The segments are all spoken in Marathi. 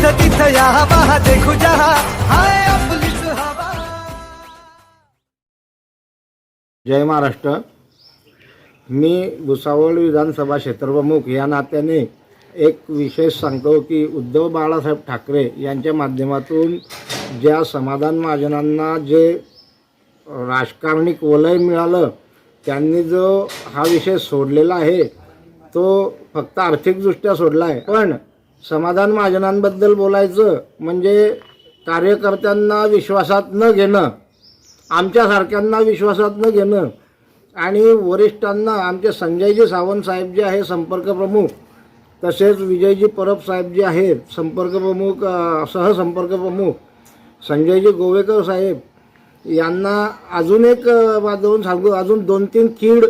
तिथं तिथं या हवा देखू जहा हाय आपलीच हवा. जय महाराष्ट्र. मी भुसावळ विधानसभा क्षेत्रप्रमुख या नात्याने एक विशेष सांगतो की उद्धव बाळासाहेब ठाकरे यांच्या माध्यमातून ज्या समाधान महाजनांना जे राजकारणिक वलय मिळालं त्यांनी जो हा विषय सोडलेला आहे तो फक्त आर्थिकदृष्ट्या सोडला आहे. पण समाधान महाजनांबद्दल बोलायचं म्हणजे कार्यकर्त्यांना विश्वासात न घेणं आमच्यासारख्यांना विश्वासात न घेणं आणि वरिष्ठांना आमचे संजयजी सावंत साहेब जे आहे संपर्क प्रमुख तसेच विजयजी परब साहेब जे आहेत संपर्क प्रमुख सहसंपर्क प्रमुख संजयजी गोवेकर साहेब यांना अजून एक वाजवून सांगू अजून दोन तीन कीड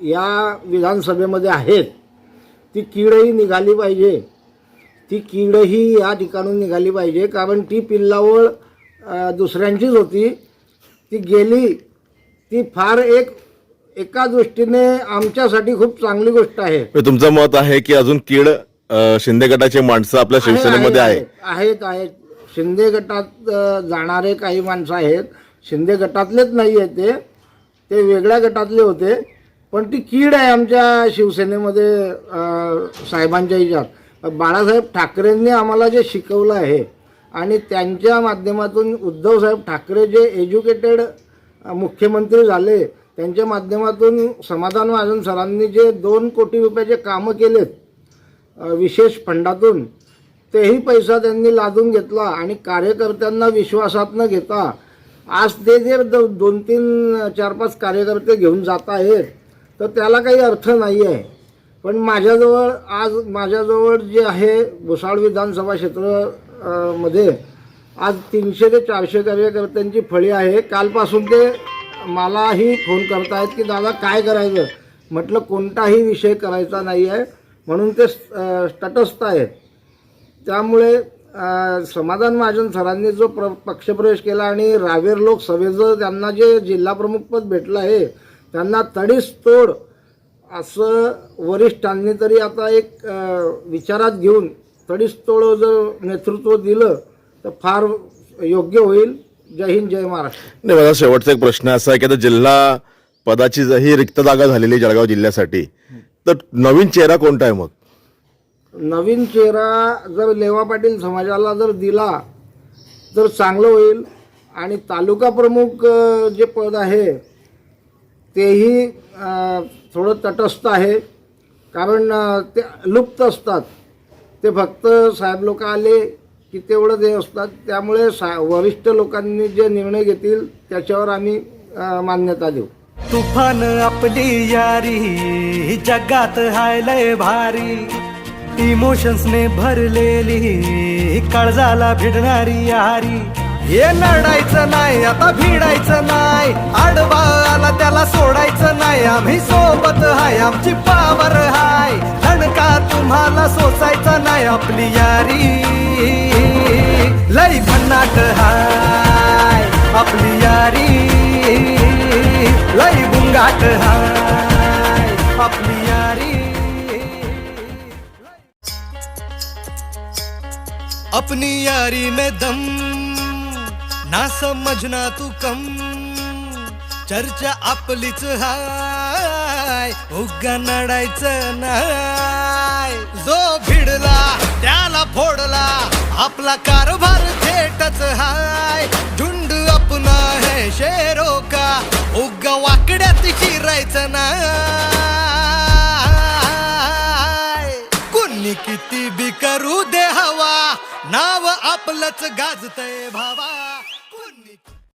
या विधानसभेमध्ये आहेत. ती कीडही निघाली पाहिजे. ती कीडही या ठिकाणून निघाली पाहिजे कारण ती पिल्लावळ दुसऱ्यांचीच होती. ती गेली ती फार एक एका दृष्टीने आमच्यासाठी खूप चांगली गोष्ट आहे. म्हणजे तुमचं मत आहे की अजून कीड शिंदे गटाचे माणसं आपल्या शिवसेनेमध्ये आहे आहेत आहेत. शिंदे गटात जाणारे काही माणसं आहेत. शिंदे गटातलेच नाही आहेत ते. ते वेगळ्या गटातले होते. पण ती कीड आहे आमच्या शिवसेनेमध्ये साहेबांच्या ह्याच्यात. बाळासाहेब ठाकरेंनी आम्हाला जे शिकवलं आहे आणि त्यांच्या माध्यमातून उद्धवसाहेब ठाकरे जे एज्युकेटेड मुख्यमंत्री झाले त्यांच्या माध्यमातून समाधान महाजन सरांनी जे दोन कोटी रुपयाचे कामं केलेत विशेष फंडातून तेही पैसा त्यांनी लादून घेतला आणि कार्यकर्त्यांना विश्वासात न घेता आज ते जे दोन तीन चार पाच कार्यकर्ते घेऊन जात आहेत तर त्याला काही अर्थ नाही आहे पण माझ्याजवळ आज माझ्याजवळ जे आहे भुसाळ विधानसभा क्षेत्रमध्ये आज तीनशे ते चारशे कार्यकर्त्यांची फळी आहे. कालपासून ते मलाही फोन करतायत की दादा काय करायचं? म्हटलं कोणताही विषय करायचा नाही आहे म्हणून ते तटस्थ आहेत त्यामुळे समाधान महाजन सरांनी जो प्र पक्षप्रवेश केला आणि रावेर लोकसभेचं त्यांना जे जिल्हाप्रमुखपद भेटलं आहे त्यांना तडीस तोड असं वरिष्ठांनी तरी आता एक विचारात घेऊन तडीस तोड जर नेतृत्व दिलं तर फार योग्य होईल. जय हिंद जय महाराष्ट्र. नाही माझा शेवटचा एक प्रश्न असा आहे की आता जिल्हा पदाची ही रिक्त जागा झालेली जळगाव जिल्ह्यासाठी तर नवीन चेहरा कोणता आहे मग? नवीन चेहरा जर लेवा पाटील समाजाला जर दिला तर चांगलं होईल. आणि तालुका प्रमुख जे पद आहे तेही थोडं तटस्थ आहे. कारण ते लुप्त असतात. ते फक्त साहेब लोक आले की तेवढं हे असतात. त्यामुळे सा वरिष्ठ लोकांनी जे निर्णय घेतील त्याच्यावर आम्ही मान्यता देऊ. तुफान आपली यारी जगात हाय लय भारी. इमोशन्सने भरलेली काळजाला भिडणारी यारी. हे लढायचं नाही आता भिडायचं नाही. आला सोडायचं नाही. आम्ही सोबत हाय. आमची पावर हाय. दणका तुम्हाला सोसायचं नाही. आपली यारी लई भन्नाट हाय. आपली यारी लई गुंगाट हाय. आपली यारी अपनी यारी में दम ना समझना तू कम। चर्चा आपलीच हाय उगा नडायचं नाय. जो भिडला त्याला फोडला आपला कारभार थेटच हाय. झुंड आपण हे शेरो का उगा वाकड्यात शिरायचं नाय. कुणी किती बी करू दे हवा नाव आपलंच गाजतय भावा.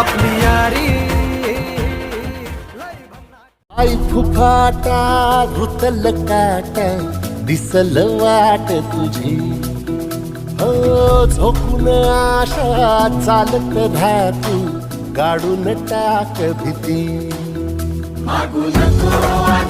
आपली यारी। आई फुफाटा घुतल काटा दिसल वाट तुझी. हो झोपून आशा चालत धातू गाडून टाक भीती. होर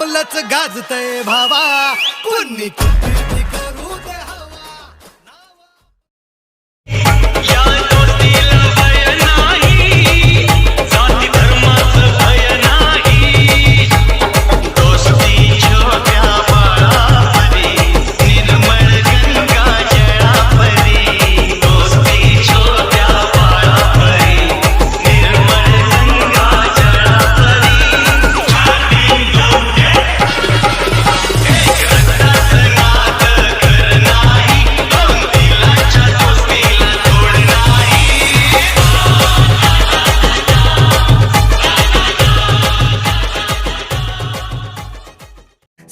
आपलंच गाजतय भावा. कोणी किती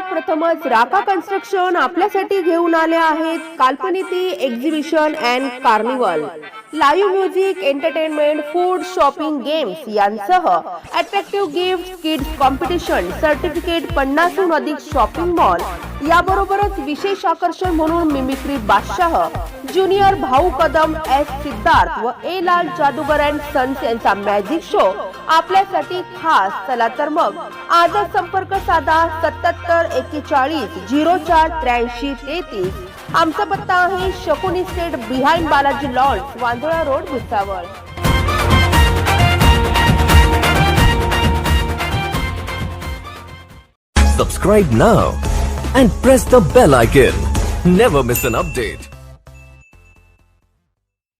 शहरात प्रथमच राका कन्स्ट्रक्शन आपल्यासाठी घेऊन आले आहेत. काल्पनिकी exhibition and carnival live music entertainment food shopping games यांसह attractive gift kids competition certificate पन्नासहून अधिक शॉपिंग मॉल याबरोबरच विशेष आकर्षण म्हणून मिमिक्री बादशाह ज्युनियर भाऊ कदम एस सिद्धार्थ व A Lal Jadugar and sons यांचा मॅजिक शो आपल्यासाठी खास चला तर मग आजच संपर्क साधा सत्याहत्तर एक्केचाळीस झिरो चार त्र्याऐंशी तेहतीस आमचा पत्ता आहे Shakuni state behind Balaji lawns Vandola road Bhusawal Subscribe now and press the bell icon. Never miss an update.